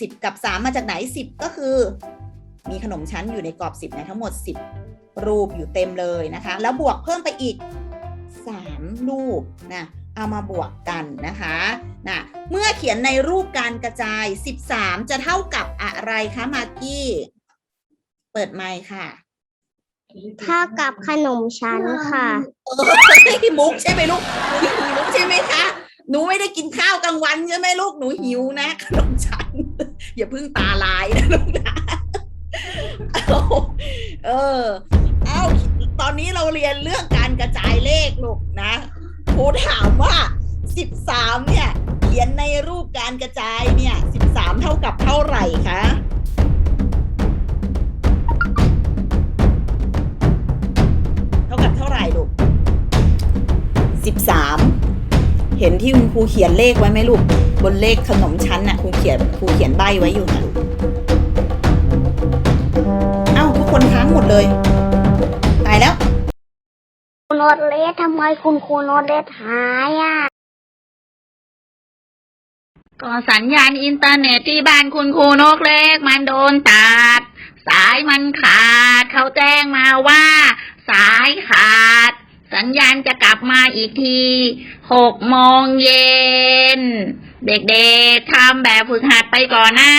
สิบกับสามมาจากไหนสิบก็คือ มีขนมชั้นอยู่ในกรอบสิบเนี่ยทั้งหมดสิบรูปอยู่เต็มเลยนะคะ แล้วบวกเพิ่มไปอีกสามรูปนะเอามาบวกกันนะคะนะเมื่อเขียนในรูปการกระจาย 13 จะเท่ากับอะไรคะมากกี้ เปิดไมค์ค่ะเท่ากับขนมชั้นค่ะ เออมุกใช่ไหมลูกหนูหิวใช่ไหมคะ หนูไม่ได้กินข้าวกลางวันใช่ไหมลูกหนูหิวนะขนมชั้นอย่าเพิ่งตาลายนะลูกนะเอาเออเอาตอนนี้เราเรียนเรื่องการกระจายเลขลูกนะครูถามว่า13เนี่ย เขียนในรูปการกระจายเนี่ย13เท่ากับเท่าไหร่คะเท่ากับเท่าไหร่ลูก13 เห็นที่คุณครูเขียนเลขไว้ไหมลูก บนเลขขนมชั้นน่ะครูเขียนครูเขียนใบไว้อยู่นะลูกเอ้าทุกคนค้างหมดเลย ตายแล้วคุณโนตเลสทำไมคุณครูโนตเลสหายอะก็สัญญาณอินเทอร์เน็ตที่บ้านคุณครูนกเล็กมันโดนตัด สายมันขาด เขาแจ้งมาว่า สายข ญญาณจะกลับมาอีกทีหกโมงเย็น เด็กๆทำแบบฝึกหัดไปก่อนนะ